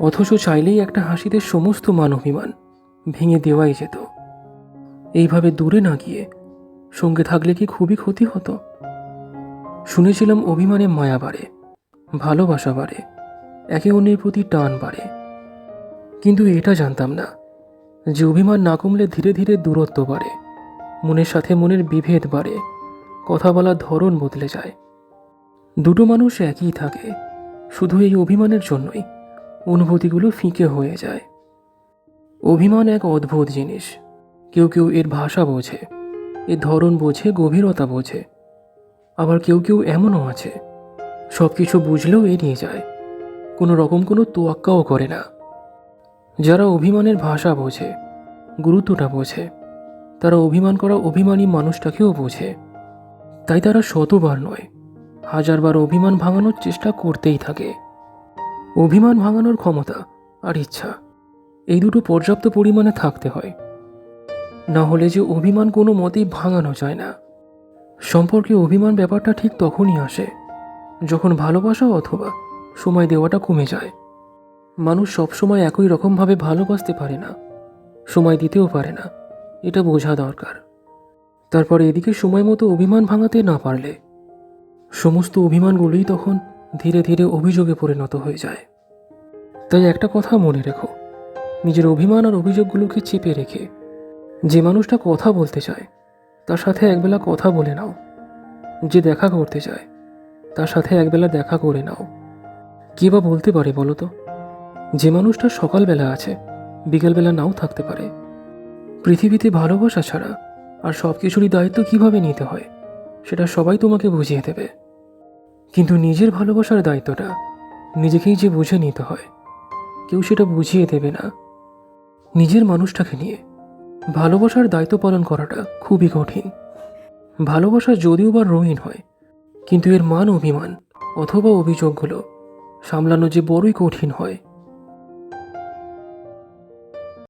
অথচ চাইলেই একটা হাসিতে সমস্ত মান অভিমান ভেঙে দেওয়াই যেত। এইভাবে দূরে না গিয়ে সঙ্গে থাকলে কি খুবই ক্ষতি হতো? শুনেছিলাম অভিমানে মায়া বাড়ে, ভালোবাসা বাড়ে, একে অন্যের প্রতি টান বাড়ে। কিন্তু এটা জানতাম না যে অভিমান না কমলে ধীরে ধীরে দূরত্ব বাড়ে, মনের সাথে মনের বিভেদ বাড়ে, কথা বলার ধরন বদলে যায়। দুটো মানুষ একই থাকে, শুধু এই অভিমানের জন্যই। অনুভূতিগুলো ফিকে হয়ে যায়। অভিমান এক অদ্ভুত জিনিস। কেউ কেউ এর ভাষা বোঝে, এর ধরন বোঝে, গভীরতা বোঝে। আবার কেউ কেউ এমনও আছে। সব কিছু বুঝলেও এড়িয়ে যায়। কোনো রকম কোনো তোয়াক্কাও করে না। যারা অভিমানের ভাষা বোঝে, গুরুত্বটা বোঝে, তারা অভিমান করা অভিমানী মানুষটাকেও বোঝে। তাই তারা শতবার নয়, হাজারবার অভিমান ভাঙানোর চেষ্টা করতেই থাকে। অভিমান ভাঙানোর ক্ষমতা আর ইচ্ছা। এই দুটো পর্যাপ্ত পরিমাণে থাকতে হয়। না হলে যে অভিমান কোনো মতেই ভাঙানো যায় না। সম্পর্কে অভিমান ব্যাপারটা ঠিক তখনই আসে, যখন ভালোবাসা অথবা সময় দেওয়াটা কমে যায়। মানুষ সবসময় একই রকমভাবে ভালোবাসতে পারে না, সময় দিতেও পারে না, এটা বোঝা দরকার। তারপর এদিকে সময় মতো অভিমান ভাঙাতে না পারলে, সমস্ত অভিমানগুলোই তখন ধীরে ধীরে অভিযোগে পরিণত হয়ে যায়। তাই একটা কথা মনে রেখো, নিজের অভিমান আর অভিযোগগুলোকে চেপে রেখে যে মানুষটা কথা বলতে চায়, তার সাথে একবেলা কথা বলে নাও। যে দেখা করতে চায়, তার সাথে একবেলা দেখা করে নাও। কে বা বলতে পারে বলো তো? যে মানুষটা সকালবেলা আছে, বিকেলবেলা নাও থাকতে পারে। পৃথিবীতে ভালোবাসা ছাড়া আর সব কিছুরই দায়িত্ব কীভাবে নিতে হয়, সেটা সবাই তোমাকে বুঝিয়ে দেবে। কিন্তু নিজের ভালোবাসার দায়িত্বটা নিজেকেই যে বুঝে নিতে হয়, কেউ সেটা বুঝিয়ে দেবে না। নিজের মানুষটাকে নিয়ে ভালোবাসার দায়িত্ব পালন করাটা খুবই কঠিন। ভালোবাসা যদিও বা রঙিন হয়, কিন্তু এর মান অভিমান অথবা অভিযোগগুলো সামলানো যে বড়ই কঠিন হয়